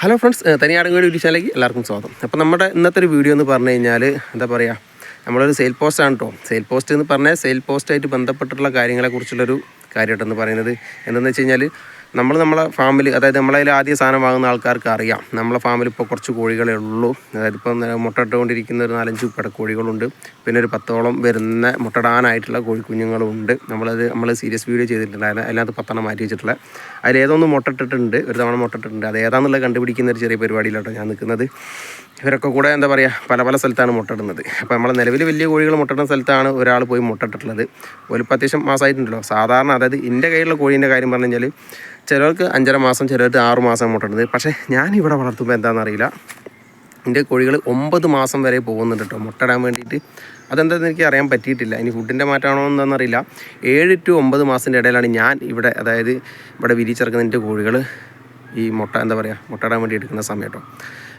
Hello friends തനിയാടങ്കോടി ഒരു ചാനലിലേക്ക് എല്ലാവർക്കും സ്വാഗതം. അപ്പോൾ നമ്മുടെ ഇന്നത്തെ ഒരു വീഡിയോ എന്ന് പറഞ്ഞു കഴിഞ്ഞാൽ എന്താ പറയുക നമ്മളൊരു സെയിൽ പോസ്റ്റ് ആണ് കേട്ടോ സെയിൽ പോസ്റ്റ് എന്ന് പറഞ്ഞാൽ സെയിൽ പോസ്റ്റായിട്ട് ബന്ധപ്പെട്ടിട്ടുള്ള കാര്യങ്ങളെക്കുറിച്ചുള്ളൊരു കാര്യമായിട്ടെന്ന് പറയുന്നത്. എന്തെന്ന് വെച്ച് കഴിഞ്ഞാൽ നമ്മൾ നമ്മളെ ഫാമിൽ അതായത് നമ്മളതിൽ ആദ്യം സാധനം വാങ്ങുന്ന ആൾക്കാർക്ക് അറിയാം. നമ്മളെ ഫാമിൽ ഇപ്പോൾ കുറച്ച് കോഴികളേ ഉള്ളൂ. അതായത് ഇപ്പം മുട്ടയിട്ടുകൊണ്ടിരിക്കുന്ന ഒരു നാലഞ്ച് കോഴികളുണ്ട്. പിന്നെ ഒരു പത്തോളം വരുന്ന മുട്ടടാനായിട്ടുള്ള കോഴിക്കുഞ്ഞുങ്ങളുണ്ട് നമ്മളത് നമ്മൾ സീരിയസ് വീഡിയോ ചെയ്തിട്ടുണ്ടായിരുന്നു അതിനകത്ത് പത്തെണ്ണം മാറ്റി വെച്ചിട്ടുള്ള. അതിൽ ഏതൊന്ന് മുട്ടട്ടിട്ടുണ്ട് ഒരു തവണ മുട്ടട്ടിട്ടുണ്ട് അത് ഏതാണെന്നുള്ളത് കണ്ടുപിടിക്കുന്ന ഒരു ചെറിയ പരിപാടിയിലോട്ടോ ഞാൻ നിൽക്കുന്നത്. ഇവരൊക്കെ കൂടെ എന്താ പറയുക പല പല സ്ഥലത്താണ് മുട്ടയിടുന്നത്. അപ്പോൾ നമ്മളെ നിലവിൽ വലിയ കോഴികൾ മുട്ടയിടുന്ന സ്ഥലത്താണ് ഒരാൾ പോയി മുട്ടട്ടിട്ടുള്ളത് ഒരു അത്യാവശ്യം മാസമായിട്ടുണ്ടല്ലോ സാധാരണ അതായത് എന്റെ കയ്യിലുള്ള കോഴീന്റെ കാര്യം പറഞ്ഞു കഴിഞ്ഞാൽ ചിലർക്ക് അഞ്ചര മാസം ചിലർക്ക് ആറ് മാസം മുട്ടയിടുന്നത്. പക്ഷേ ഞാൻ ഇവിടെ വളർത്തുമ്പോൾ എന്താണെന്ന് അറിയില്ല. എന്റെ കോഴികൾ ഒമ്പത് മാസം വരെ പോകുന്നുണ്ട് കേട്ടോ മുട്ടയിടാൻ വേണ്ടിയിട്ട്. അതെന്താണെന്ന് എനിക്ക് അറിയാൻ പറ്റിയിട്ടില്ല. ഇനി ഫുഡിന്റെ മാറ്റമാണോ എന്താണെന്നറിയില്ല ഏഴ് ടു ഒമ്പത് മാസത്തിന്റെ ഇടയിലാണ് ഞാൻ ഇവിടെ അതായത് ഇവിടെ വിരിച്ചിറക്കുന്ന എന്റെ കോഴികൾ ഈ മുട്ട എന്താ പറയുക മുട്ടയിടാൻ വേണ്ടി എടുക്കുന്ന സമയം കേട്ടോ.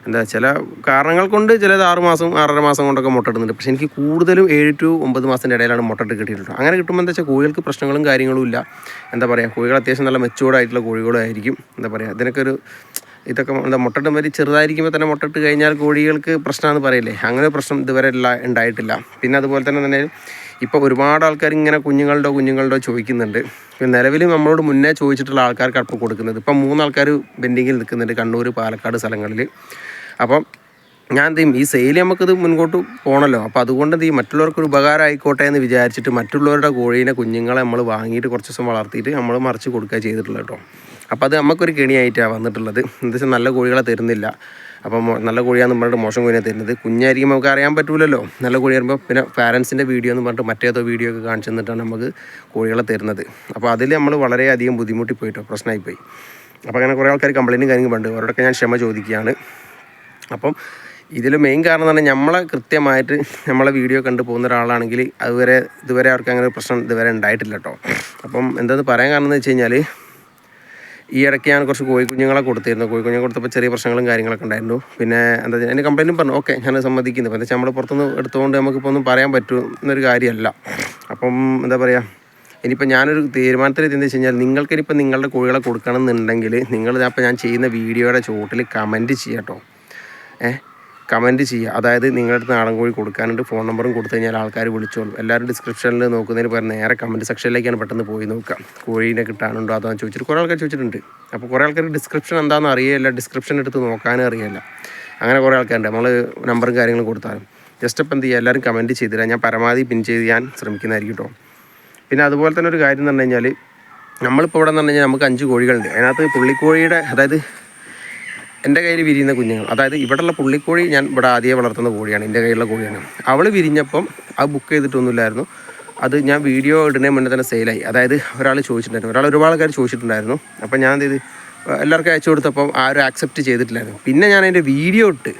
എന്താ ചില കാരണങ്ങൾ കൊണ്ട് ചിലത് ആറ് മാസം ആറര മാസം കൊണ്ടൊക്കെ മുട്ടയിടുന്നുണ്ട്. പക്ഷേ എനിക്ക് കൂടുതലും ഏഴ് ടു ഒമ്പത് മാസത്തിന്റെ ഇടയിലാണ് മുട്ടയിട്ട് കിട്ടിയിട്ടുള്ളത്. അങ്ങനെ കിട്ടുമ്പോൾ എന്താ വെച്ചാൽ കോഴികൾക്ക് പ്രശ്നങ്ങളും കാര്യങ്ങളും ഇല്ല. എന്താ പറയുക കോഴികൾ അത്യാവശ്യം നല്ല മെച്ചൂർഡായിട്ടുള്ള കോഴികളായിരിക്കും എന്താ പറയുക ഇതിനൊക്കെ ഒരു ഇതൊക്കെ എന്താ മുട്ടയിടും വരെ ചെറുതായിരിക്കുമ്പോൾ തന്നെ മുട്ടട്ട് കഴിഞ്ഞാൽ കോഴികൾക്ക് പ്രശ്നമാണെന്ന് പറയില്ലേ? അങ്ങനെ പ്രശ്നം ഇതുവരെ ഉണ്ടായിട്ടില്ല. പിന്നെ അതുപോലെ തന്നെ തന്നെ ഇപ്പോൾ ഒരുപാട് ആൾക്കാർ ഇങ്ങനെ കുഞ്ഞുങ്ങളുടെ കുഞ്ഞുങ്ങളുടെ ചോദിക്കുന്നുണ്ട്. ഇപ്പം നിലവിൽ നമ്മളോട് മുന്നേ ചോദിച്ചിട്ടുള്ള ആൾക്കാർക്ക് അപ്പോൾ കൊടുക്കുന്നത്. ഇപ്പം മൂന്നാൾക്കാർ ബെൻഡിങ്ങിൽ നിൽക്കുന്നുണ്ട് കണ്ണൂർ പാലക്കാട് സ്ഥലങ്ങളിൽ അപ്പം ഞാൻ എന്ത് ചെയ്യും ഈ സെയിൽ നമുക്കിത് മുൻപോട്ട് പോകണമല്ലോ അപ്പോൾ അതുകൊണ്ട് എന്ത് ചെയ്യും മറ്റുള്ളവർക്ക് ഒരു ഉപകാരം ആയിക്കോട്ടെ എന്ന് വിചാരിച്ചിട്ട് മറ്റുള്ളവരുടെ കോഴീനെ കുഞ്ഞുങ്ങളെ നമ്മൾ വാങ്ങിയിട്ട് കുറച്ച് ദിവസം വളർത്തിയിട്ട് നമ്മൾ മറിച്ച് കൊടുക്കുക ചെയ്തിട്ടുള്ളത് കേട്ടോ. അപ്പോൾ അത് നമുക്കൊരു കെണിയായിട്ടാണ് വന്നിട്ടുള്ളത്. എന്താ വെച്ചാൽ നല്ല കോഴികളെ തരുന്നില്ല. അപ്പോൾ നല്ല കോഴിയാന്ന് പറഞ്ഞിട്ട് മോശം കോഴിയാണ് തരുന്നത്. കുഞ്ഞായിരിക്കും നമുക്ക് അറിയാൻ പറ്റൂലല്ലോ. നല്ല കോഴി വരുമ്പോൾ പിന്നെ പാരൻസിന്റെ വീഡിയോ എന്ന് പറഞ്ഞിട്ട് മറ്റേതോ വീഡിയോ ഒക്കെ കാണിച്ചു തന്നിട്ടാണ് നമുക്ക് കോഴികളെ തരുന്നത്. അപ്പോൾ അതിൽ നമ്മൾ വളരെയധികം ബുദ്ധിമുട്ടി പോയിട്ടോ പ്രശ്നമായി പോയി. അപ്പോൾ അങ്ങനെ കുറേ ആൾക്കാർ കംപ്ലയിന്റും കാര്യങ്ങളും ഉണ്ട് അവരോടൊക്കെ ഞാൻ ക്ഷമ ചോദിക്കുകയാണ്. അപ്പം ഇതിൽ മെയിൻ കാരണം പറഞ്ഞാൽ നമ്മളെ കൃത്യമായിട്ട് നമ്മളെ വീഡിയോ കണ്ടു പോകുന്ന ഒരാളാണെങ്കിൽ അതുവരെ ഇതുവരെ അവർക്ക് അങ്ങനെ ഒരു പ്രശ്നം ഇതുവരെ ഉണ്ടായിട്ടില്ല കേട്ടോ അപ്പം എന്താണെന്ന് പറയാൻ കാരണം എന്ന് വെച്ച് കഴിഞ്ഞാൽ ഈ ഇടയ്ക്ക് ഞാൻ കുറച്ച് കോഴിക്കുഞ്ഞുങ്ങളെ കൊടുത്തിരുന്നു. കോഴിക്കുഞ്ഞുങ്ങളെ കൊടുത്തപ്പോൾ ചെറിയ പ്രശ്നങ്ങളും കാര്യങ്ങളൊക്കെ ഉണ്ടായിരുന്നു. പിന്നെ എന്താ എന്റെ കംപ്ലയിന്റും പറഞ്ഞു ഓക്കെ ഞാൻ സമ്മതിക്കുന്നു. എന്താ വെച്ചാൽ നമ്മൾ പുറത്തുനിന്ന് എടുത്തുകൊണ്ട് നമുക്കിപ്പോൾ ഒന്നും പറയാൻ പറ്റുന്നൊരു കാര്യമല്ല. അപ്പം എന്താ പറയുക ഇനിയിപ്പോൾ ഞാനൊരു തീരുമാനത്തിൽ എന്താ വെച്ച് കഴിഞ്ഞാൽ നിങ്ങൾക്ക് ഇനിയിപ്പോൾ നിങ്ങളുടെ കോഴികളെ കൊടുക്കണം എന്നുണ്ടെങ്കിൽ നിങ്ങൾ അപ്പോൾ ഞാൻ ചെയ്യുന്ന വീഡിയോയുടെ ചോട്ടിൽ കമന്റ് ചെയ്യാം കേട്ടോ ഏഹ് കമന്റ് ചെയ്യുക. അതായത് നിങ്ങളുടെ അടുത്ത് നാടൻ കോഴി കൊടുക്കാനുണ്ട് ഫോൺ നമ്പറും കൊടുത്തു കഴിഞ്ഞാൽ ആൾക്കാർ വിളിച്ചോളും. എല്ലാവരും ഡിസ്ക്രിപ്ഷനിൽ നോക്കുന്നതിന് പകരം നേരെ കമന്റ് സെക്ഷനിലേക്കാണ് പെട്ടെന്ന് പോയി നോക്കുക. കോഴീനെ കിട്ടാനുണ്ടോ അതോ എന്ന് ചോദിച്ചിട്ട് കുറേ ആൾക്കാർ ചോദിച്ചിട്ടുണ്ട്. അപ്പോൾ കുറേ ആൾക്കാർ ഡിസ്ക്രിപ്ഷൻ എന്താണെന്ന് അറിയില്ല ഡിസ്ക്രിപ്ഷൻ എടുത്ത് നോക്കാനും അറിയില്ല അങ്ങനെ കുറേ ആൾക്കാരുണ്ട്. നമ്മൾ നമ്പറും കാര്യങ്ങളും കൊടുത്താലും. ജസ്റ്റ് ഇപ്പം എന്ത് ചെയ്യുക എല്ലാവരും കമന്റ് ചെയ്തില്ല ഞാൻ പരമാവധി പിൻ ചെയ്ത് ഞാൻ ശ്രമിക്കുന്നതായിരിക്കും കേട്ടോ. പിന്നെ അതുപോലെ തന്നെ ഒരു കാര്യം എന്ന് പറഞ്ഞു കഴിഞ്ഞാൽ നമ്മളിപ്പോൾ ഇവിടെ എന്ന് പറഞ്ഞു കഴിഞ്ഞാൽ നമുക്ക് അഞ്ച് കോഴികളുണ്ട്. അതിനകത്ത് പുള്ളിക്കോഴിയുടെ അതായത് എന്റെ കയ്യിൽ വിരിയുന്ന കുഞ്ഞുങ്ങൾ അതായത് ഇവിടെയുള്ള പുള്ളിക്കോഴി ഞാൻ ഇവിടെ ആദ്യമേ വളർത്തുന്ന കോഴിയാണ് എന്റെ കയ്യിലുള്ള കോഴിയാണ്. അവൾ വിരിഞ്ഞപ്പം അത് ബുക്ക് ചെയ്തിട്ടൊന്നുമില്ലായിരുന്നു. അത് ഞാൻ വീഡിയോ ഇടുന്നതിന് മുന്നേ തന്നെ സെയിലായി അതായത് ഒരാൾ ചോദിച്ചിട്ടുണ്ടായിരുന്നു. ഒരാൾ ഒരുപാട് ആൾക്കാർ ചോദിച്ചിട്ടുണ്ടായിരുന്നു. അപ്പോൾ ഞാൻ എന്ത് ചെയ്ത് എല്ലാവർക്കും അയച്ചു കൊടുത്തപ്പം ആരും ആക്സെപ്റ്റ് ചെയ്തിട്ടില്ലായിരുന്നു. പിന്നെ ഞാൻ അതിന്റെ വീഡിയോ ഇട്ട്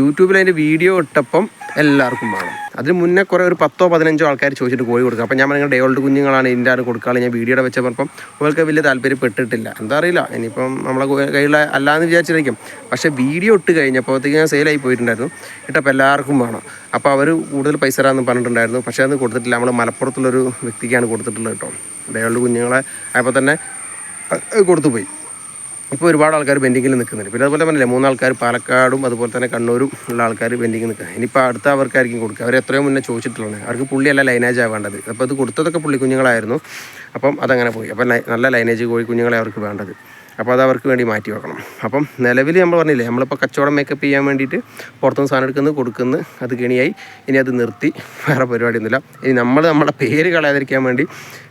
യൂട്യൂബിൽ അതിന്റെ വീഡിയോ ഇട്ടപ്പം എല്ലാവർക്കും വേണം. അതിന് മുന്നേ കുറേ ഒരു പത്തോ പതിനഞ്ചോ ആൾക്കാർ ചോദിച്ചിട്ട് കോഴി കൊടുക്കുക അപ്പോൾ ഞാൻ പറഞ്ഞ ഡേ ഓൾഡ് കുഞ്ഞുങ്ങളാണ് ഇതിന്റെ ആണ് കൊടുക്കാതെ ഞാൻ വീഡിയോയുടെ വെച്ചപ്പം അവർക്ക് വലിയ താല്പര്യപ്പെട്ടിട്ടില്ല എന്താ അറിയില്ല ഇനിയിപ്പം നമ്മളെ കയ്യിൽ അല്ലാന്ന് വിചാരിച്ചിരിക്കും. പക്ഷേ വീഡിയോ ഇട്ട് കഴിഞ്ഞപ്പോഴത്തേക്ക് ഞാൻ സെയിലായി പോയിട്ടുണ്ടായിരുന്നു. ഇട്ടപ്പോൾ എല്ലാവർക്കും വേണം. അപ്പോൾ അവർ കൂടുതൽ പൈസ തരാമെന്ന് പറഞ്ഞിട്ടുണ്ടായിരുന്നു. പക്ഷേ അത് കൊടുത്തിട്ടില്ല. നമ്മൾ മലപ്പുറത്തുള്ളൊരു വ്യക്തിക്കാണ് കൊടുത്തിട്ടുള്ളത് കേട്ടോ. ഡേ ഓൾഡ് കുഞ്ഞുങ്ങളെ അപ്പോൾ തന്നെ കൊടുത്തു പോയി ഇപ്പോൾ ഒരുപാട് ആൾക്കാർ പെൻഡിങ്ങിൽ നിൽക്കുന്നുണ്ട് പിന്നെ അതുപോലെ തന്നെ പറഞ്ഞില്ലേ മൂന്നാൾക്കാർ പാലക്കാടും അതുപോലെ തന്നെ കണ്ണൂരും ഉള്ള ആൾക്കാർ പെൻഡിങ്ങിൽ നിൽക്കുക ഇനിയിപ്പോൾ അടുത്ത അവർക്കായിരിക്കും കൊടുക്കുക. അവർ എത്രയോ മുന്നേ ചോദിച്ചിട്ടുള്ളത് അവർക്ക് പുള്ളിയല്ല ലൈനേജ് ആവേണ്ടത്. അപ്പോൾ അത് കൊടുത്തതൊക്കെ പുള്ളി കുഞ്ഞുങ്ങളായിരുന്നു. അപ്പം അതങ്ങനെ പോയി. അപ്പം നല്ല ലൈനേജ് കോഴി കുഞ്ഞുങ്ങളെ അവർക്ക് വേണ്ടത്. അപ്പോൾ അത് അവർക്ക് വേണ്ടി മാറ്റി വെക്കണം. അപ്പം നിലവിൽ നമ്മൾ പറഞ്ഞില്ലേ നമ്മളിപ്പോൾ കച്ചവടം മേക്കപ്പ് ചെയ്യാൻ വേണ്ടിയിട്ട് പുറത്തുനിന്ന് സാധനം എടുക്കുന്നത് കൊടുക്കുന്നു അത് കെണിയായി ഇനി അത് നിർത്തി വേറെ പരിപാടിയൊന്നുമില്ല. ഇനി നമ്മൾ നമ്മുടെ പേര് കളയാതിരിക്കാൻ വേണ്ടി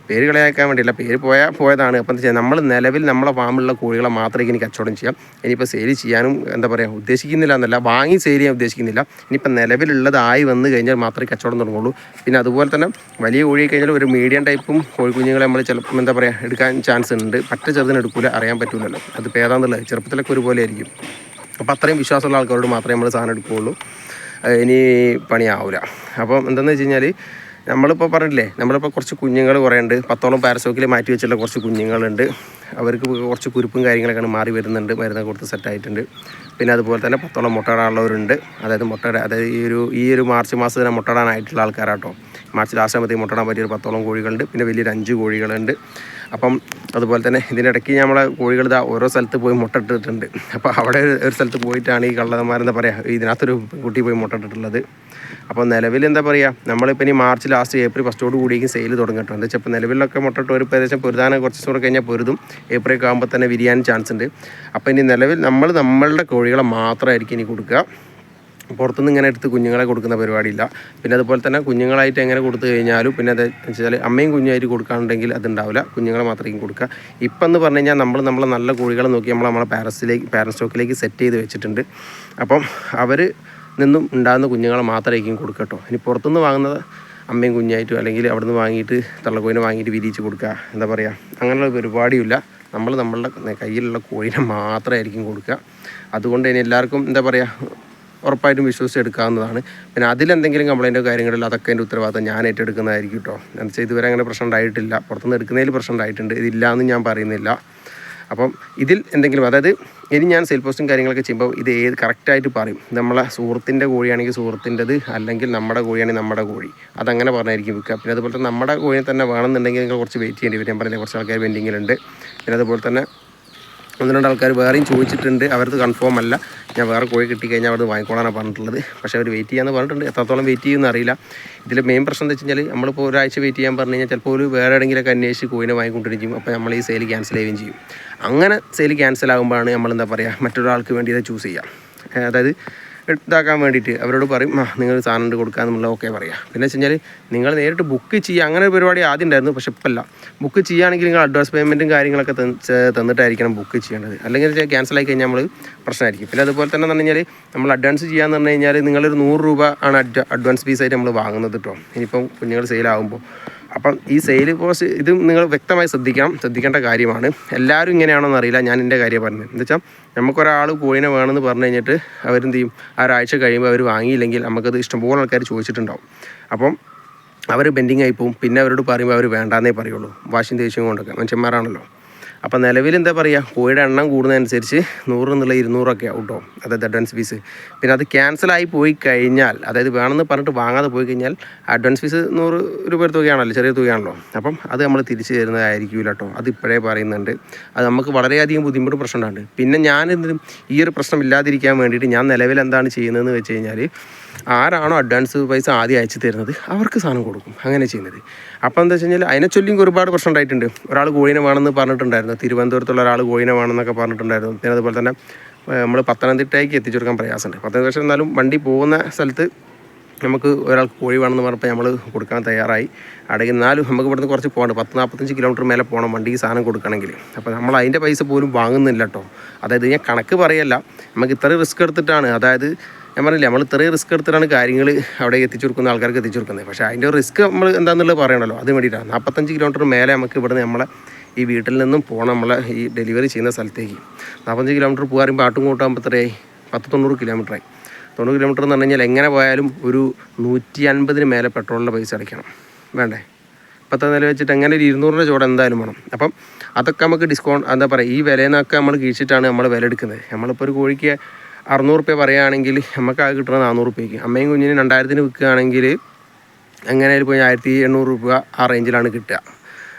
പേര് കളയാക്കാൻ വേണ്ടിയില്ല. പേര് പോയാൽ പോയതാണ്. അപ്പം എന്താ നമ്മൾ നിലവിൽ നമ്മളെ ഫാമിലുള്ള കോഴികളെ മാത്രമേ ഇനി കച്ചവടം ചെയ്യാം. ഇനിയിപ്പോൾ സെയിൽ ചെയ്യാനും എന്താ പറയുക ഉദ്ദേശിക്കുന്നില്ല എന്നല്ല. വാങ്ങി സെയിൽ ചെയ്യാൻ ഉദ്ദേശിക്കുന്നില്ല. ഇനിയിപ്പോൾ നിലവിലുള്ളതായി വന്നു കഴിഞ്ഞാൽ മാത്രമേ കച്ചവടം തുടങ്ങുള്ളൂ. പിന്നെ അതുപോലെ തന്നെ വലിയ കോഴി കഴിഞ്ഞാൽ ഒരു മീഡിയം ടൈപ്പും കോഴിക്കുഞ്ഞുങ്ങളെ നമ്മൾ ചിലപ്പം എന്താ പറയുക എടുക്കാൻ ചാൻസ് ഉണ്ട്. പറ്റ ചെറുതിന് എടുക്കില്ല അറിയാൻ പറ്റില്ലല്ലോ അത് പേതാന്നുള്ളത് ചെറുപ്പത്തിലൊക്കെ ഒരുപോലെ ആയിരിക്കും. അപ്പോൾ അത്രയും വിശ്വാസമുള്ള ആൾക്കാരോട് മാത്രമേ നമ്മൾ സാധനം എടുക്കുകയുള്ളൂ. ഇനി പണിയാവില്ല അപ്പം എന്താണെന്ന് വെച്ച് കഴിഞ്ഞാൽ നമ്മളിപ്പോൾ പറഞ്ഞില്ലേ നമ്മളിപ്പോൾ കുറച്ച് കുഞ്ഞുങ്ങൾ കുറേ ഉണ്ട് പത്തോളം പാരസോക്കിൽ മാറ്റി വെച്ചിട്ടുള്ള കുറച്ച് കുഞ്ഞുങ്ങളുണ്ട്. അവർക്ക് കുറച്ച് കുരുപ്പും കാര്യങ്ങളൊക്കെയാണ് മാറി വരുന്നുണ്ട്. മരുന്ന് കൊടുത്ത് സെറ്റായിട്ടുണ്ട് പിന്നെ അതുപോലെ തന്നെ പത്തോളം മുട്ടയിടാനുള്ളവരുണ്ട് അതായത് മുട്ട അതായത് ഈ ഒരു ഈ ഒരു മാർച്ച് മാസം തന്നെ മുട്ടയിടാനായിട്ടുള്ള ആൾക്കാരാട്ടോ. മാർച്ച് ലാസ്റ്റ് ആകുമ്പോഴത്തേക്ക് മുട്ടയിടാൻ പറ്റിയ ഒരു പത്തോളം കോഴികളുണ്ട്. പിന്നെ വലിയൊരു അഞ്ച് കോഴികളുണ്ട്. അപ്പം അതുപോലെ തന്നെ ഇതിന്റെ ഇടയ്ക്ക് നമ്മളെ കോഴികൾ ഇതാ ഓരോ സ്ഥലത്ത് പോയി മുട്ടയിട്ടിട്ടുണ്ട് അപ്പോൾ അവിടെ ഒരു സ്ഥലത്ത് പോയിട്ടാണ് ഈ കള്ളന്മാരെന്താ പറയുക ഇതിനകത്തൊരു കുട്ടി പോയി മുട്ടയിട്ടിട്ടുള്ളത് അപ്പോൾ നിലവിൽ എന്താ പറയുക നമ്മളിപ്പോൾ ഇനി മാർച്ച് ലാസ്റ്റ് ഏപ്രിൽ ഫസ്റ്റോട് കൂടിയേക്കും സെയിൽ തുടങ്ങട്ടോ. എന്താ വെച്ചാൽ ഇപ്പോൾ നിലവിലൊക്കെ മുട്ടയിട്ട് ഒരു ഏകദേശം പൊരുതാനെ കുറച്ച് ദിവസം കൂടെ കഴിഞ്ഞാൽ പൊരുതും. ഏപ്രിൽ ഒക്കെ ആകുമ്പോൾ തന്നെ വിരിയാൻ ചാൻസ് ഉണ്ട് അപ്പോൾ ഇനി നിലവിൽ നമ്മൾ നമ്മളുടെ കോഴികളെ മാത്രമായിരിക്കും ഇനി കൊടുക്കുക. പുറത്തുനിന്ന് ഇങ്ങനെ എടുത്ത് കുഞ്ഞുങ്ങളെ കൊടുക്കുന്ന പരിപാടിയില്ല. പിന്നെ അതുപോലെ തന്നെ കുഞ്ഞുങ്ങളായിട്ട് എങ്ങനെ കൊടുത്തു കഴിഞ്ഞാലും പിന്നെ അത് വെച്ചാൽ അമ്മയും കുഞ്ഞായിട്ട് കൊടുക്കാനുണ്ടെങ്കിൽ അതുണ്ടാവില്ല കുഞ്ഞുങ്ങളെ മാത്രമേ കൊടുക്കുക. ഇപ്പം എന്ന് പറഞ്ഞു കഴിഞ്ഞാൽ നമ്മൾ നമ്മളെ നല്ല കോഴികളെ നോക്കി നമ്മൾ നമ്മളെ പാരൻസിലേക്ക് പാരൻ സ്റ്റോക്കിലേക്ക് സെറ്റ് ചെയ്ത് വെച്ചിട്ടുണ്ട്. അപ്പം അവർ നിന്നും ഉണ്ടാകുന്ന കുഞ്ഞുങ്ങളെ മാത്രമായിരിക്കും കൊടുക്കട്ടോ ഇനി പുറത്തുനിന്ന് വാങ്ങുന്നത് അമ്മയും കുഞ്ഞായിട്ടും അല്ലെങ്കിൽ അവിടെ നിന്ന് വാങ്ങിയിട്ട് തള്ളക്കോയിനെ വാങ്ങിയിട്ട് വിരിയിച്ച് കൊടുക്കുക. എന്താ പറയുക അങ്ങനെയുള്ള പരിപാടിയില്ല നമ്മൾ നമ്മളുടെ കയ്യിലുള്ള കോഴിനെ മാത്രമായിരിക്കും കൊടുക്കുക. അതുകൊണ്ട് ഇനി എല്ലാവർക്കും എന്താ പറയുക ഉറപ്പായിട്ടും വിശ്വസിച്ച് എടുക്കാവുന്നതാണ് പിന്നെ അതിലെന്തെങ്കിലും കംപ്ലൈന്റോ കാര്യങ്ങളോ അതൊക്കെ എന്റെ ഉത്തരവാദിത്തം ഞാൻ ഏറ്റെടുക്കുന്നതായിരിക്കും കേട്ടോ എന്ന് വെച്ചാൽ ഇതുവരെ അങ്ങനെ പ്രശ്നം ഉണ്ടായിട്ടില്ല. പുറത്തുനിന്ന് എടുക്കുന്നതിൽ പ്രശ്നം ഉണ്ടായിട്ടുണ്ട്. ഇതില്ല എന്ന് ഞാൻ പറയുന്നില്ല. അപ്പം ഇതിൽ എന്തെങ്കിലും അതായത് ഇനി ഞാൻ സെയിൽ പോസ്റ്റും കാര്യങ്ങളൊക്കെ ചെയ്യുമ്പോൾ ഇത് ഏത് കറക്റ്റായിട്ട് പറയും. നമ്മളെ സുഹൃത്തിന്റെ കോഴിയാണെങ്കിൽ സുഹൃത്തിന്റെത് അല്ലെങ്കിൽ നമ്മുടെ കോഴിയാണെങ്കിൽ നമ്മുടെ കോഴി. അതങ്ങനെ പറഞ്ഞായിരിക്കും വിൽക്കുക. പിന്നെ അതുപോലെ തന്നെ നമ്മുടെ കോഴിയെ തന്നെ വേണമെന്നുണ്ടെങ്കിൽ നിങ്ങൾ കുറച്ച് വെയിറ്റ് ചെയ്യേണ്ടി വരും. ഞാൻ പറഞ്ഞില്ല കുറച്ച് ആൾക്കാർ പെൻഡിങ്ങിലുണ്ട് പിന്നെ അതുപോലെ തന്നെ ഒന്ന് രണ്ട് ആൾക്കാർ വേറെയും ചോദിച്ചിട്ടുണ്ട്. അവർക്ക് കൺഫേം അല്ല. ഞാൻ വേറെ കോഴി കിട്ടിക്കഴിഞ്ഞാൽ അവിടെ വാങ്ങിക്കോളാനാണ് പറഞ്ഞിട്ടുള്ളത്. പക്ഷേ അവർ വെയിറ്റ് ചെയ്യാമെന്ന് പറഞ്ഞിട്ടുണ്ട്. എത്രത്തോളം വെയിറ്റ് ചെയ്യുമെന്ന് അറിയില്ല. ഇതിൽ മെയിൻ പ്രശ്നം എന്താ വെച്ച് കഴിഞ്ഞാൽ നമ്മളിപ്പോൾ ഒരാഴ്ച വെയിറ്റ് ചെയ്യാൻ പറഞ്ഞു കഴിഞ്ഞാൽ ചിലപ്പോൾ ഒരു വേറെ എവിടെയെങ്കിലൊക്കെ അന്വേഷിച്ച് കോയിനെ വാങ്ങിക്കൊണ്ടിരിക്കും അപ്പോൾ നമ്മൾ ഈ സെയിൽ ക്യാൻസൽ ചെയ്യുകയും ചെയ്യും. അങ്ങനെ സെയിൽ ക്യാൻസൽ ആകുമ്പോഴാണ് നമ്മൾ എന്താ പറയുക മറ്റൊരാൾക്ക് വേണ്ടി ഇത് ചൂസ് ചെയ്യുക അതായത് ഇതാക്കാൻ വേണ്ടിയിട്ട് അവരോട് പറയും ആ നിങ്ങൾ സാധനം കൊടുക്കുക എന്നുള്ള ഓക്കെ പറയാം. പിന്നെ വെച്ച് കഴിഞ്ഞാൽ നിങ്ങൾ നേരിട്ട് ബുക്ക് ചെയ്യുക അങ്ങനെ ഒരു പരിപാടി ആദ്യം ഉണ്ടായിരുന്നു പക്ഷെ ഇപ്പം അല്ല ബുക്ക് ചെയ്യുകയാണെങ്കിൽ നിങ്ങൾ അഡ്വാൻസ് പേയ്മെന്റും കാര്യങ്ങളൊക്കെ തന്നിട്ടായിരിക്കണം ബുക്ക് ചെയ്യേണ്ടത്. അല്ലെങ്കിൽ ക്യാൻസൽ ആയി കഴിഞ്ഞാൽ നമ്മൾ പ്രശ്നമായിരിക്കും. പിന്നെ അതുപോലെ തന്നെ എന്ന് പറഞ്ഞു കഴിഞ്ഞാൽ നമ്മൾ അഡ്വാൻസ് ചെയ്യാന്ന് പറഞ്ഞു കഴിഞ്ഞാൽ നിങ്ങളൊരു നൂറ് രൂപ ആണ് അഡ്വ അഡ്വാൻസ് ഫീസായിട്ട് നമ്മൾ വാങ്ങുന്നത് കേട്ടോ ഇനിയിപ്പം കുഞ്ഞുങ്ങൾ സെയിലാകുമ്പോൾ അപ്പം ഈ സെയിൽ പോസ്റ്റ് ഇത് നിങ്ങൾ വ്യക്തമായി ശ്രദ്ധിക്കണം. ശ്രദ്ധിക്കേണ്ട കാര്യമാണ്. എല്ലാവരും ഇങ്ങനെയാണോന്ന് അറിയില്ല. ഞാൻ എന്റെ കാര്യം പറഞ്ഞത്. എന്താ വെച്ചാൽ നമുക്കൊരാൾ കോയിനെ വേണമെന്ന് പറഞ്ഞു കഴിഞ്ഞിട്ട് അവരെന്ത് ചെയ്യും? ഒരാഴ്ച കഴിയുമ്പോൾ അവർ വാങ്ങിയില്ലെങ്കിൽ നമുക്കത് ഇഷ്ടംപോലെ ആൾക്കാർ ചോദിച്ചിട്ടുണ്ടാവും. അപ്പം അവർ ബെൻഡിങ് ആയി പോകും പിന്നെ അവരോട് പറയുമ്പോൾ അവർ വേണ്ടാന്നേ പറയുള്ളൂ. വാഷിംഗ് ദേഷ്യം കൊണ്ടൊക്കെ. മനുഷ്യന്മാരാണല്ലോ. അപ്പം നിലവിൽ എന്താ പറയുക കോഴിയുടെ എണ്ണം കൂടുന്നതനുസരിച്ച് നൂറ് എന്നുള്ള ഇരുന്നൂറൊക്കെ ആവും കേട്ടോ അതായത് അഡ്വാൻസ് ഫീസ് പിന്നെ അത് ക്യാൻസലായി പോയി കഴിഞ്ഞാൽ അതായത് വേണമെന്ന് പറഞ്ഞിട്ട് വാങ്ങാതെ പോയി കഴിഞ്ഞാൽ അഡ്വാൻസ് ഫീസ് നൂറ് രൂപ തുകയാണല്ലോ ചെറിയ തുകയാണല്ലോ. അപ്പം അത് നമ്മൾ തിരിച്ചു തരുന്നതായിരിക്കില്ല കേട്ടോ അത് ഇപ്പോഴേ പറയുന്നുണ്ട്. അത് നമുക്ക് വളരെയധികം ബുദ്ധിമുട്ട് പ്രശ്നം പിന്നെ ഞാൻ ഈ ഒരു പ്രശ്നം ഇല്ലാതിരിക്കാൻ വേണ്ടിയിട്ട് ഞാൻ നിലവിൽ എന്താണ് ചെയ്യുന്നതെന്ന് വെച്ച് കഴിഞ്ഞാൽ ആരാണോ അഡ്വാൻസ് പൈസ ആദ്യം അയച്ചു തരുന്നത് അവർക്ക് സാധനം കൊടുക്കും. അങ്ങനെ ചെയ്യുന്നത്. അപ്പോൾ എന്താ വെച്ച് കഴിഞ്ഞാൽ അതിനെ ചൊല്ലിയും ഒരുപാട് പ്രശ്നം ഉണ്ടായിട്ടുണ്ട്. ഒരാൾ കോഴിനെ വേണമെന്ന് പറഞ്ഞിട്ടുണ്ടായിരുന്നു. തിരുവനന്തപുരത്തുള്ള ഒരാൾ കോഴിനെ വേണമെന്നൊക്കെ പറഞ്ഞിട്ടുണ്ടായിരുന്നു. പിന്നെ അതുപോലെ തന്നെ നമ്മൾ പത്തനംതിട്ടയ്ക്ക് എത്തിച്ചു കൊടുക്കാൻ പ്രയാസമുണ്ട്. പത്തനംതിട്ട പക്ഷേ എന്നാലും വണ്ടി പോകുന്ന സ്ഥലത്ത് നമുക്ക് ഒരാൾക്ക് കോഴി വേണമെന്ന് പറഞ്ഞപ്പോൾ നമ്മൾ കൊടുക്കാൻ തയ്യാറായി. അടങ്ങി എന്നാലും നമുക്ക് ഇവിടുന്ന് കുറച്ച് പോകണം പത്ത് നാൽപ്പത്തഞ്ച് കിലോമീറ്റർ മേലെ പോകണം വണ്ടിക്ക് സാധനം കൊടുക്കണമെങ്കിൽ. അപ്പോൾ നമ്മൾ അതിന്റെ പൈസ പോലും വാങ്ങുന്നില്ല കേട്ടോ. അതായത് ഞാൻ കണക്ക് പറയല്ല. നമുക്ക് ഇത്ര റിസ്ക് എടുത്തിട്ടാണ്. അതായത് ഞാൻ പറഞ്ഞില്ല നമ്മൾ ഇത്രയും റിസ്ക് എടുത്തിട്ടാണ് കാര്യങ്ങൾ അവിടെ എത്തിച്ചു കൊടുക്കുന്ന ആൾക്കാർക്ക് എത്തിച്ചു കൊടുക്കുന്നത്. പക്ഷേ അതിന്റെ റിസ്ക് നമ്മൾ എന്താണെന്നുള്ളത് പറയണല്ലോ അത് വേണ്ടിയിട്ടാണ്. നാൽപ്പത്തഞ്ച് കിലോമീറ്റർ മേലെ നമുക്ക് ഇവിടുന്ന് നമ്മളെ ഈ വീട്ടിൽ നിന്നും പോകണം നമ്മളെ ഈ ഡെലിവറി ചെയ്യുന്ന സ്ഥലത്തേക്ക്. നാൽപ്പത്തഞ്ച് കിലോമീറ്റർ പോകാറും ആട്ടും കൂട്ടാകുമ്പോൾ എത്രയായി? പത്ത് തൊണ്ണൂറ് കിലോമീറ്ററായി തൊണ്ണൂറ് കിലോമീറ്റർ എന്ന് പറഞ്ഞു കഴിഞ്ഞാൽ എങ്ങനെ പോയാലും ഒരു നൂറ്റി അൻപതിന് മേലെ പെട്രോളിന്റെ പൈസ അടയ്ക്കണം. വേണ്ടേ? ഇപ്പോഴത്തെ നില വെച്ചിട്ട് എങ്ങനെ ഒരു ഇരുന്നൂറിന്റെ ചോട് എന്തായാലും വേണം. അപ്പം അതൊക്കെ നമുക്ക് ഡിസ്കൗണ്ട് എന്താ പറയുക ഈ വിലയിൽ നിന്നൊക്കെ നമ്മൾ കീഴിച്ചിട്ടാണ് നമ്മൾ വില എടുക്കുന്നത്. നമ്മളിപ്പോൾ ഒരു കോഴിക്ക് അറുന്നൂറ് റുപ്യ പറയുകയാണെങ്കിൽ നമുക്ക് ആകെ കിട്ടുന്നത് നാനൂറ് റുപ്യക്ക്. അമ്മയും കുഞ്ഞിന് രണ്ടായിരത്തിന് വിൽക്കുകയാണെങ്കിൽ അങ്ങനെ പോയി ആയിരത്തി എണ്ണൂറ് രൂപ ആ റേഞ്ചിലാണ് കിട്ടുക.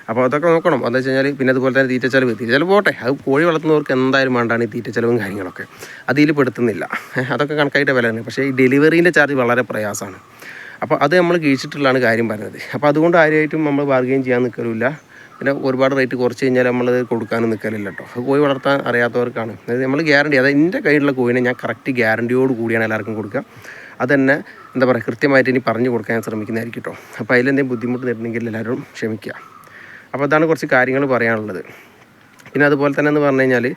അപ്പോൾ അതൊക്കെ നോക്കണം. എന്താ വെച്ച് കഴിഞ്ഞാൽ പിന്നെ അതുപോലെ തന്നെ തീറ്റ ചെലവ്. തീറ്റ ചെലവ് പോട്ടെ. അത് കോഴി വളർത്തുന്നവർക്ക് എന്തായാലും വേണ്ടാണ് ഈ തീറ്റ ചിലവും കാര്യങ്ങളൊക്കെ. അതിൽ പെടുത്തുന്നില്ല. അതൊക്കെ കണക്കായിട്ട് വില തന്നെ പക്ഷേ ഈ ഡെലിവറീന്റെ ചാർജ് വളരെ പ്രയാസമാണ്. അപ്പോൾ അത് നമ്മൾ കീഴിച്ചിട്ടുള്ളതാണ് കാര്യം പറഞ്ഞത്. അപ്പോൾ അതുകൊണ്ട് ആരുമായിട്ടും നമ്മൾ ബാർഗെയിൻ ചെയ്യാൻ നിൽക്കലില്ല പിന്നെ ഒരുപാട് റേറ്റ് കുറച്ച് കഴിഞ്ഞാൽ നമ്മളത് കൊടുക്കാനും നിൽക്കലില്ല കേട്ടോ അത് കോഴി വളർത്താൻ അറിയാത്തവർക്കാണ്. അതായത് നമ്മൾ ഗ്യാരണ്ടി അതായത് എന്റെ കയ്യിലുള്ള കോഴിനെ ഞാൻ കറക്റ്റ് ഗ്യാരണ്ടിയോട് കൂടിയാണ് എല്ലാവർക്കും കൊടുക്കുക. അത് തന്നെ എന്താ പറയുക കൃത്യമായിട്ട് ഇനി പറഞ്ഞു കൊടുക്കാൻ ശ്രമിക്കുന്നതായിരിക്കും കേട്ടോ അപ്പോൾ അതിലെന്തെങ്കിലും ബുദ്ധിമുട്ട് നേരിടുന്നെങ്കിൽ എല്ലാവരും ക്ഷമിക്കുക. അപ്പോൾ അതാണ് കുറച്ച് കാര്യങ്ങൾ പറയാനുള്ളത്. പിന്നെ അതുപോലെ തന്നെ എന്ന് പറഞ്ഞു കഴിഞ്ഞാൽ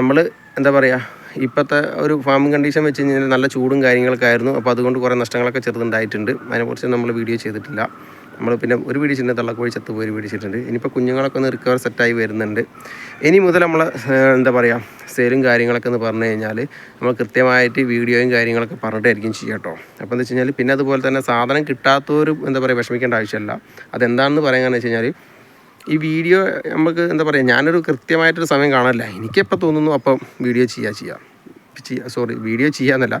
നമ്മൾ എന്താ പറയുക ഇപ്പോഴത്തെ ഒരു ഫാമിംഗ് കണ്ടീഷൻ വെച്ച് കഴിഞ്ഞാൽ നല്ല ചൂടും കാര്യങ്ങളൊക്കെ ആയിരുന്നു. അപ്പോൾ അതുകൊണ്ട് കുറേ നഷ്ടങ്ങളൊക്കെ ചെറുതുണ്ടായിട്ടുണ്ട്. അതിനെക്കുറിച്ച് നമ്മൾ വീഡിയോ ചെയ്തിട്ടില്ല. നമ്മൾ പിന്നെ ഒരു പിടിച്ചിട്ടുണ്ട് തള്ളക്കോഴി ചത്ത് പോയി ഒരു പിടിച്ചിട്ടുണ്ട് ഇനിയിപ്പോൾ കുഞ്ഞുങ്ങളൊക്കെ ഒന്ന് റിക്കവർ സെറ്റായി വരുന്നുണ്ട്. ഇനി മുതൽ നമ്മൾ എന്താ പറയുക സെയിലും കാര്യങ്ങളൊക്കെ എന്ന് പറഞ്ഞു കഴിഞ്ഞാൽ നമ്മൾ കൃത്യമായിട്ട് വീഡിയോയും കാര്യങ്ങളൊക്കെ പറഞ്ഞിട്ടായിരിക്കും ചെയ്യുക കേട്ടോ അപ്പോൾ എന്താ വെച്ച് കഴിഞ്ഞാൽ പിന്നെ അതുപോലെ തന്നെ സാധനം കിട്ടാത്തവർ എന്താ പറയുക വിഷമിക്കേണ്ട ആവശ്യമില്ല അതെന്താണെന്ന് പറയാമെന്ന് വെച്ച് കഴിഞ്ഞാൽ ഈ വീഡിയോ നമുക്ക് എന്താ പറയുക ഞാനൊരു കൃത്യമായിട്ടൊരു സമയം കാണാനില്ല. എനിക്കെപ്പോൾ തോന്നുന്നു അപ്പം വീഡിയോ ചെയ്യുക ചെയ്യാം. ചെയ്യുക സോറി വീഡിയോ ചെയ്യാന്നല്ല.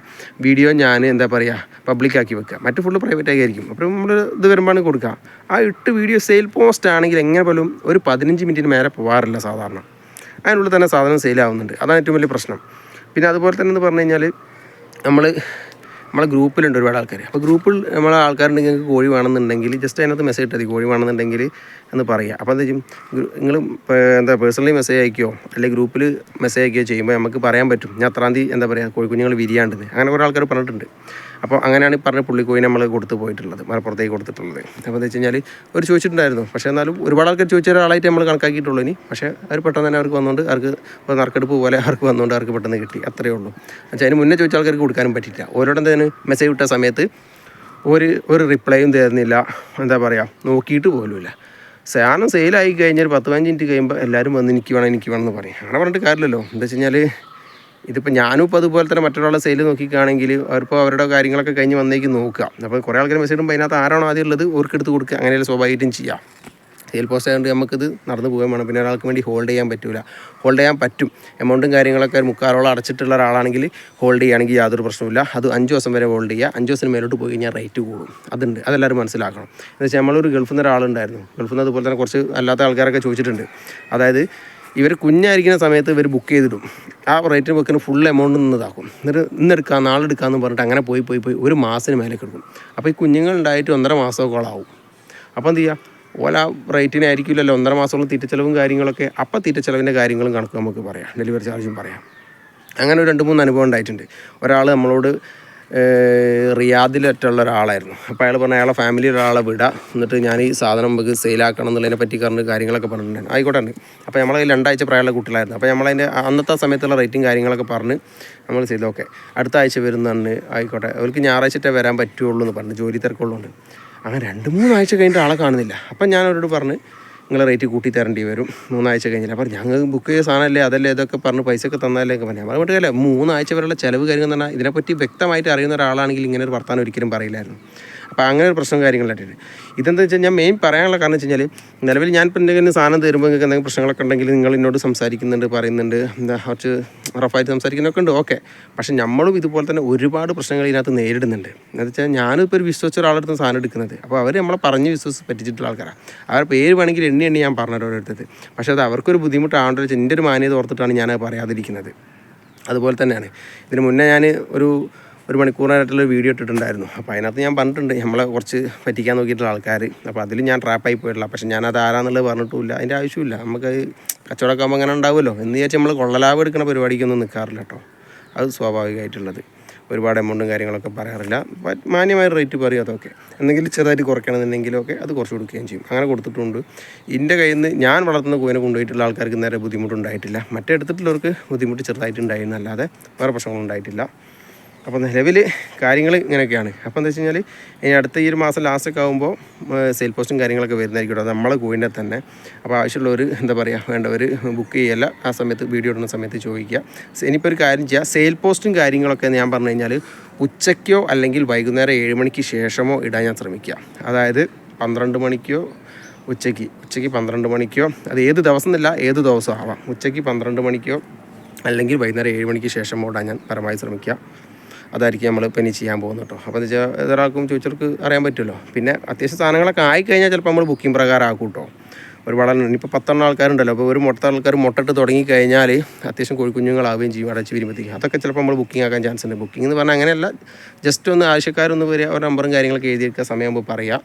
വീഡിയോ ഞാൻ എന്താ പറയുക പബ്ലിക്കാക്കി വെക്കുക മറ്റു ഫുള്ള് പ്രൈവറ്റ് ആയിരിക്കും. അപ്പോൾ നമ്മൾ ഇത് വരുമ്പോഴാണ് കൊടുക്കുക ആ ഇട്ട് വീഡിയോ സെയിൽ പോസ്റ്റ് ആണെങ്കിൽ എങ്ങനെ പോലും ഒരു പതിനഞ്ച് മിനിറ്റിന് മേലെ പോകാറില്ല സാധാരണ. അതിനുള്ളിൽ തന്നെ സാധനം സെയിലാവുന്നുണ്ട് അതാണ് ഏറ്റവും വലിയ പ്രശ്നം. പിന്നെ അതുപോലെ തന്നെ എന്ന് പറഞ്ഞു കഴിഞ്ഞാൽ നമ്മൾ നമ്മളെ ഗ്രൂപ്പിലുണ്ട് ഒരുപാട് ആൾക്കാർ അപ്പോൾ ഗ്രൂപ്പിൽ നമ്മളെ ആൾക്കാരുണ്ടെങ്കിൽ നിങ്ങൾക്ക് കോഴി വേണമെന്നുണ്ടെങ്കിൽ ജസ്റ്റ് അതിനകത്ത് മെസ്സേജ് ഇട്ടാൽ മതി. കോഴി വേണമെന്നുണ്ടെങ്കിൽ എന്ന് പറയുക അപ്പോൾ എന്താ ചെയ്യും? നിങ്ങൾ എന്താ പേഴ്സണലി മെസ്സേജ് അയക്കുകയോ അല്ലെങ്കിൽ ഗ്രൂപ്പിൽ മെസ്സേജ് അയക്കുകയോ ചെയ്യുമ്പോൾ നമുക്ക് പറയാൻ പറ്റും. ഞാൻ അത്രാം തീയതി എന്താ പറയുക കോഴിക്കുഞ്ഞുങ്ങൾ വിരിയാണ്ടെന്ന്. അങ്ങനെ കുറേ ആൾക്കാർ പറഞ്ഞിട്ടുണ്ട്. അപ്പോൾ അങ്ങനെയാണ് ഈ പറഞ്ഞ പുള്ളിക്കോയിനെ നമ്മൾ കൊടുത്തു പോയിട്ടുള്ളത് മലപ്പുറത്തേക്ക് കൊടുത്തിട്ടുള്ളത്. അപ്പോൾ എന്താ വെച്ച് കഴിഞ്ഞാൽ അവർ ചോദിച്ചിട്ടുണ്ടായിരുന്നു. പക്ഷേ എന്നാലും ഒരുപാട് ആൾക്കാർ ചോദിച്ച ഒരാളായിട്ട് നമ്മൾ കണക്കാക്കിയിട്ടുള്ളൂ ഇനി. പക്ഷേ അവർ പെട്ടെന്ന് തന്നെ അവർക്ക് വന്നുകൊണ്ട് അവർക്ക് ഇപ്പോൾ നറുക്കെടുപ്പ് പോലെ അവർക്ക് വന്നുകൊണ്ട് അവർക്ക് പെട്ടെന്ന് കിട്ടി. അത്രയേ ഉള്ളൂ. അച്ഛാ അതിന് മുന്നേ ചോദിച്ച ആൾക്കാർക്ക് കൊടുക്കാനും പറ്റില്ല ഓരോടെ തന്നെ മെസ്സേജ് വിട്ട സമയത്ത് ഒരു ഒരു റിപ്ലൈയും തരുന്നില്ല. എന്താ പറയുക നോക്കിയിട്ട് പോലുമില്ല സാധനം സെയിലായി കഴിഞ്ഞാൽ പത്ത് പതിനഞ്ച് മിനിറ്റ് കഴിയുമ്പോൾ എല്ലാവരും വന്ന് എനിക്ക് വേണം എനിക്ക് വേണം എന്ന് പറയും. അങ്ങനെ പറഞ്ഞിട്ട് കാര്യമില്ലല്ലോ. എന്താ വെച്ച് കഴിഞ്ഞാൽ ഇതിപ്പോൾ ഞാനും ഇപ്പോൾ അതുപോലെ തന്നെ മറ്റൊരാളെ സെയിൽ നോക്കിക്കുകയാണെങ്കിൽ അവരിപ്പോൾ അവരുടെ കാര്യങ്ങളൊക്കെ കഴിഞ്ഞ് വന്നേക്ക് നോക്കുക. അപ്പോൾ കുറേ ആൾക്കാർ മെസ്സേജ് ഇടുമ്പോൾ അതിനകത്ത് ആരാണോ ആദ്യം ഉള്ളത് ഓർക്കെടുത്ത് കൊടുക്കുക. അങ്ങനെയുള്ള സ്വാഭാവികമായിട്ടും ചെയ്യാം. സെയിൽ പോസ്റ്റ് ആയതുകൊണ്ട് നമുക്കിത് നടന്നു പോകാൻ വേണം. പിന്നെ ഒരാൾക്ക് വേണ്ടി ഹോൾഡ് ചെയ്യാൻ പറ്റില്ല ഹോൾഡ് ചെയ്യാൻ പറ്റും. എമൗണ്ടും കാര്യങ്ങളൊക്കെ ഒരു മുക്കാലോളം അടച്ചിട്ടുള്ള ഒരാളാണെങ്കിൽ ഹോൾഡ് ചെയ്യുകയാണെങ്കിൽ യാതൊരു പ്രശ്നമില്ല അത് അഞ്ച് ദിവസം വരെ ഹോൾഡ് ചെയ്യുക. അഞ്ച് ദിവസം മേലോട്ട് പോയി കഴിഞ്ഞാൽ റേറ്റ് കൂടും. അതുണ്ട്. അതെല്ലാവരും മനസ്സിലാക്കണം. എന്ന് വെച്ചാൽ നമ്മളൊരു ഗൾഫിൽ നിന്ന് ഒരാളുണ്ടായിരുന്നു ഗൾഫിൽ നിന്ന് അതുപോലെ തന്നെ കുറച്ച് അല്ലാത്ത ആൾക്കാരൊക്കെ ചോദിച്ചിട്ടുണ്ട്. അതായത് ഇവർ കുഞ്ഞായിരിക്കുന്ന സമയത്ത് ഇവർ ബുക്ക് ചെയ്തിടും. ആ റേറ്റിന് ബുക്കിന് ഫുൾ എമൗണ്ട് നിന്നതാക്കും. എന്നിട്ട് ഇന്നെടുക്കാം നാളെ എടുക്കാമെന്ന് പറഞ്ഞിട്ട് അങ്ങനെ പോയി പോയി പോയി ഒരു മാസത്തിന് മേലേക്ക് എടുക്കും. അപ്പോൾ ഈ കുഞ്ഞുങ്ങൾ ഉണ്ടായിട്ട് ഒന്നര മാസമൊക്കെ ആവും അപ്പോൾ എന്ത് ചെയ്യുക ഓല റേറ്റിനായിരിക്കില്ലല്ലോ ഒന്നര മാസമുള്ള തീറ്റ ചെലവും കാര്യങ്ങളൊക്കെ. അപ്പോൾ തീറ്റ ചെലവിന്റെ കാര്യങ്ങളും കണക്ക് നമുക്ക് പറയാം. ഡെലിവറി ചാർജും പറയാം. അങ്ങനെ ഒരു രണ്ട് മൂന്ന് അനുഭവം ഉണ്ടായിട്ടുണ്ട്. ഒരാൾ നമ്മളോട് റിയാദിലറ്റുള്ള ഒരാളായിരുന്നു. അപ്പോൾ അയാൾ പറഞ്ഞു അയാളെ ഫാമിലി ഒരാളെ വിടാം. എന്നിട്ട് ഞാൻ ഈ സാധനം നമുക്ക് സെയിലാക്കണം എന്നുള്ളതിനെ പറ്റി കറണ്ട് കാര്യങ്ങളൊക്കെ പറഞ്ഞിട്ടുണ്ടായിരുന്നു ആയിക്കോട്ടെ അപ്പോൾ നമ്മളെ രണ്ടാഴ്ച പ്രായമുള്ള കുട്ടികളായിരുന്നു. അപ്പോൾ നമ്മളതിന്റെ അന്നത്തെ സമയത്തുള്ള റേറ്റും കാര്യങ്ങളൊക്കെ പറഞ്ഞ് നമ്മൾ ചെയ്തു. ഓക്കെ. അടുത്ത ആഴ്ച വരുന്നതാണ് ആയിക്കോട്ടെ. അവർക്ക് ഞായറാഴ്ചത്തെ വരാൻ പറ്റുള്ളൂ എന്ന് പറഞ്ഞു. ജോലി തിരക്കുള്ളതുകൊണ്ട്. അങ്ങനെ രണ്ട് മൂന്നാഴ്ച കഴിഞ്ഞിട്ട് ആളെ കാണുന്നില്ല. അപ്പം ഞാൻ അവരോട് പറഞ്ഞ് നിങ്ങൾ റേറ്റ് കൂട്ടി തരേണ്ടി വരും. മൂന്നാഴ്ച കഴിഞ്ഞില്ല. അപ്പോൾ ഞങ്ങൾ ബുക്ക് ചെയ്ത സാധനമല്ലേ അതല്ലേ ഇതൊക്കെ പറഞ്ഞ് പൈസ ഒക്കെ തന്നാലേ പറഞ്ഞു നമ്മൾ വിട്ടുകയല്ലേ മൂന്നാഴ്ച വരെയുള്ള ചിലവ് കാര്യങ്ങൾ എന്ന് പറഞ്ഞാൽ ഇതിനെപ്പറ്റി വ്യക്തമായിട്ട് അറിയുന്ന ഒരാളാണെങ്കിൽ ഇങ്ങനെ ഒരു വർത്താനം ഒരിക്കലും പറയില്ലായിരുന്നു. അപ്പോൾ അങ്ങനെ ഒരു പ്രശ്നം കാര്യങ്ങളായിട്ടുണ്ട് ഇതെന്താ വെച്ചാൽ ഞാൻ മെയിൻ പറയാനുള്ള കാരണം വെച്ച് കഴിഞ്ഞാൽ നിലവിൽ ഞാൻ ഇപ്പം എന്തെങ്കിലും സാധനം തരുമ്പോൾ നിങ്ങൾക്ക് എന്തെങ്കിലും പ്രശ്നങ്ങളൊക്കെ ഉണ്ടെങ്കിൽ നിങ്ങൾ എന്നോട് സംസാരിക്കുന്നുണ്ട് പറയുന്നുണ്ട് എന്താ കുറച്ച് റഫായിട്ട് സംസാരിക്കുന്നൊക്കെ ഉണ്ട് ഓക്കെ പക്ഷെ നമ്മളും ഇതുപോലെ തന്നെ ഒരുപാട് പ്രശ്നങ്ങൾ ഇതിനകത്ത് നേരിടുന്നുണ്ട്. എന്ന് വെച്ചാൽ ഞാനിപ്പോൾ ഒരു വിശ്വസിച്ച ഒരാളെടുത്ത് സാധനം എടുക്കുന്നത്. അപ്പോൾ അവർ നമ്മളെ പറഞ്ഞ് വിശ്വസിച്ച് പറ്റിച്ചിട്ടുള്ള ആൾക്കാരാണ് അവരുടെ പേര് വേണമെങ്കിൽ എണ്ണി എണ്ണി ഞാൻ പറഞ്ഞത് ഓരോരുത്തത് പക്ഷേ അത് അവർക്കൊരു ബുദ്ധിമുട്ടാവേണ്ട എന്റെ ഒരു മാന്യത ഓർത്തിട്ടാണ് ഞാൻ പറയാതിരിക്കുന്നത്. അതുപോലെ തന്നെയാണ്. ഇതിന് മുന്നേ ഞാൻ ഒരു ഒരു മണിക്കൂറായിട്ടുള്ള വീഡിയോ ഇട്ടിട്ടുണ്ടായിരുന്നു. അപ്പോൾ അതിനകത്ത് ഞാൻ പറഞ്ഞിട്ടുണ്ട് നമ്മളെ കുറച്ച് പറ്റിക്കാൻ നോക്കിയിട്ടുള്ള ആൾക്കാർ. അപ്പോൾ അതിൽ ഞാൻ ട്രാപ്പ് ആയി പോയിട്ടില്ല പക്ഷേ ഞാൻ അത് ആരാന്നുള്ളത് പറഞ്ഞിട്ടില്ല അതിന്റെ ആവശ്യമില്ല. നമുക്ക് കച്ചവടമൊക്കെ അങ്ങനെ ഉണ്ടാവുമല്ലോ. എന്ന് വിചാരിച്ച് നമ്മൾ കൊള്ളലാഭം എടുക്കുന്ന പരിപാടിക്കൊന്നും നിൽക്കാറില്ല കേട്ടോ. അത് സ്വാഭാവികമായിട്ടുള്ളത്. ഒരുപാട് എമൗണ്ടും കാര്യങ്ങളൊക്കെ പറയാറില്ല. മാന്യമായ റേറ്റ് പറയും അതൊക്കെ. എന്തെങ്കിലും ചെറുതായിട്ട് കുറയ്ക്കണമെന്നുണ്ടെങ്കിലൊക്കെ അത് കുറച്ച് കൊടുക്കുകയും ചെയ്യും. അങ്ങനെ കൊടുത്തിട്ടുണ്ട്. എന്റെ കയ്യിൽ നിന്ന് ഞാൻ വളർത്തുന്ന കോയിനെ കൊണ്ടുപോയിട്ടുള്ള ആൾക്കാർക്ക് നേരെ ബുദ്ധിമുട്ടുണ്ടായിട്ടില്ല. മറ്റേ എടുത്തിട്ടുള്ളവർക്ക് ബുദ്ധിമുട്ട് ചെറുതായിട്ടുണ്ടായിരുന്നല്ലാതെ വേറെ പ്രശ്നങ്ങളൊന്നും അപ്പോൾ നിലവിൽ കാര്യങ്ങൾ ഇങ്ങനെയൊക്കെയാണ്. അപ്പോൾ എന്താ വെച്ച് കഴിഞ്ഞാൽ ഇനി അടുത്ത ഈ ഒരു മാസം ലാസ്റ്റൊക്കെ ആകുമ്പോൾ സെയിൽ പോസ്റ്റും കാര്യങ്ങളൊക്കെ വരുന്നതായിരിക്കും കേട്ടോ. നമ്മളെ തന്നെ. അപ്പോൾ ആവശ്യമുള്ളവർ എന്താ പറയുക വേണ്ടവർ ബുക്ക് ചെയ്യല്ല. ആ സമയത്ത് വീഡിയോ ഇടുന്ന സമയത്ത് ചോദിക്കുക. ഇനിയിപ്പോൾ ഒരു കാര്യം ചെയ്യുക സെയിൽ പോസ്റ്റും കാര്യങ്ങളൊക്കെ ഞാൻ പറഞ്ഞു കഴിഞ്ഞാൽ ഉച്ചയ്ക്കോ അല്ലെങ്കിൽ വൈകുന്നേരം ഏഴ് മണിക്ക് ശേഷമോ ഇടാൻ ഞാൻ ശ്രമിക്കുക. അതായത് പന്ത്രണ്ട് മണിക്കോ ഉച്ചയ്ക്ക് ഉച്ചയ്ക്ക് പന്ത്രണ്ട് മണിക്കോ അത് ഏത് ദിവസം എന്നില്ല ഏത് ദിവസം ആവാം. ഉച്ചയ്ക്ക് പന്ത്രണ്ട് മണിക്കോ അല്ലെങ്കിൽ വൈകുന്നേരം ഏഴ് മണിക്ക് ശേഷം ഓടാൻ ഞാൻ പരമാവധി ശ്രമിക്കുക. അതായിരിക്കും നമ്മൾ ഇപ്പം ഇനി ചെയ്യാൻ പോകുന്നത് കേട്ടോ. അപ്പോൾ എന്താ വെച്ചാൽ ഏതൊരാൾക്കും ചോദിച്ചവർക്ക് അറിയാൻ പറ്റുമല്ലോ. പിന്നെ അത്യാവശ്യം സാധനങ്ങളൊക്കെ ആയിക്കഴിഞ്ഞാൽ ചിലപ്പോൾ നമ്മൾ ബുക്കിംഗ് പ്രകാരം ആക്കും കേട്ടോ. ഒരുപാട് ഇനിയിപ്പോൾ പത്തെണ്ണം ആൾക്കാരുണ്ടല്ലോ. അപ്പോൾ ഒരു മുട്ട ആൾക്കാർ മുട്ടിട്ട് തുടങ്ങി കഴിഞ്ഞാൽ അത്യാവശ്യം കോഴിക്കുഞ്ഞുങ്ങളാവുകയും ചെയ്യും അടച്ച് വരുമ്പോഴത്തേക്കും അതൊക്കെ ചിലപ്പോൾ നമ്മൾ ബുക്കിംഗ് ആക്കാൻ ചാൻസ് ഉണ്ട്. ബുക്കിംഗ് എന്ന് പറഞ്ഞാൽ അങ്ങനെയല്ല. ജസ്റ്റ് ഒന്ന് ആവശ്യക്കാരൊന്ന് വരിക ഒരു നമ്പറും കാര്യങ്ങളൊക്കെ എഴുതിയെടുക്കുക സമയമാകുമ്പോൾ പറയുക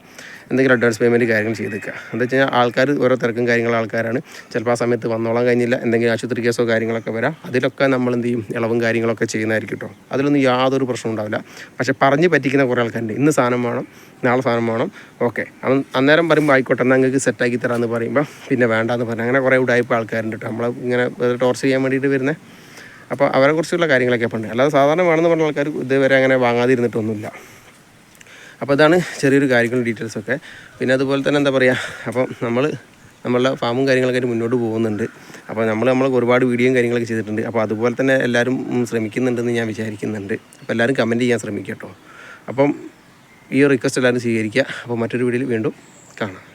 എന്തെങ്കിലും അഡ്വാൻസ് പേയ്മെന്റ് കാര്യങ്ങൾ ചെയ്തേക്കുക എന്താ വെച്ച് കഴിഞ്ഞാൽ ആൾക്കാർ ഓരോ തിരക്കും കാര്യങ്ങളും ആൾക്കാരാണ്. ചിലപ്പോൾ ആ സമയത്ത് വന്നോളാൻ കഴിഞ്ഞില്ല. എന്തെങ്കിലും ആശുപത്രി കേസോ കാര്യങ്ങളൊക്കെ വരാം. അതിലൊക്കെ നമ്മൾ എന്ത് ചെയ്യും? ഇളവും കാര്യങ്ങളൊക്കെ ചെയ്യുന്നതായിരിക്കും കേട്ടോ അതിലൊന്നും യാതൊരു പ്രശ്നം ഉണ്ടാവില്ല. പക്ഷേ പറഞ്ഞ് പറ്റിക്കുന്ന കുറേ ആൾക്കാരുണ്ട്. ഇന്ന് സാധനം വേണം. നാളെ സാധനം വേണം. ഓക്കെ അവൻ അന്നേരം പറയുമ്പോൾ ആയിക്കോട്ടെ എന്നാൽ നിങ്ങൾക്ക് സെറ്റാക്കി തരാമെന്ന് പറയുമ്പോൾ പിന്നെ വേണ്ടാന്ന് പറഞ്ഞു. അങ്ങനെ കുറേ ഉടായ്പ ആൾക്കാരുണ്ട് കേട്ടോ നമ്മൾ ഇങ്ങനെ ടോർച്ച് ചെയ്യാൻ വേണ്ടിയിട്ട് വരുന്നത് അപ്പോൾ അവരെ കുറിച്ചുള്ള കാര്യങ്ങളൊക്കെ പണ്ട് അല്ലാതെ സാധാരണ വേണമെന്ന് പറഞ്ഞ ആൾക്കാർ ഇതുവരെ അങ്ങനെ വാങ്ങാതിരുന്നിട്ടൊന്നുമില്ല. അപ്പോൾ ഇതാണ് ചെറിയൊരു കാര്യങ്ങളും ഡീറ്റെയിൽസൊക്കെ പിന്നെ അതുപോലെ തന്നെ എന്താ പറയുക അപ്പം നമ്മൾ നമ്മളുടെ ഫാമും കാര്യങ്ങളൊക്കെ മുന്നോട്ട് പോകുന്നുണ്ട്. അപ്പോൾ നമ്മൾ നമ്മൾ ഒരുപാട് വീഡിയോയും കാര്യങ്ങളൊക്കെ ചെയ്തിട്ടുണ്ട്. അപ്പോൾ അതുപോലെ തന്നെ എല്ലാവരും ശ്രമിക്കുന്നുണ്ടെന്ന് ഞാൻ വിചാരിക്കുന്നുണ്ട്. അപ്പോൾ എല്ലാവരും കമന്റ് ചെയ്യാൻ ശ്രമിക്കട്ടോ കേട്ടോ അപ്പം ഈ റിക്വസ്റ്റ് എല്ലാവരും സ്വീകരിക്കുക. അപ്പോൾ മറ്റൊരു വീഡിയോയിൽ വീണ്ടും കാണാം.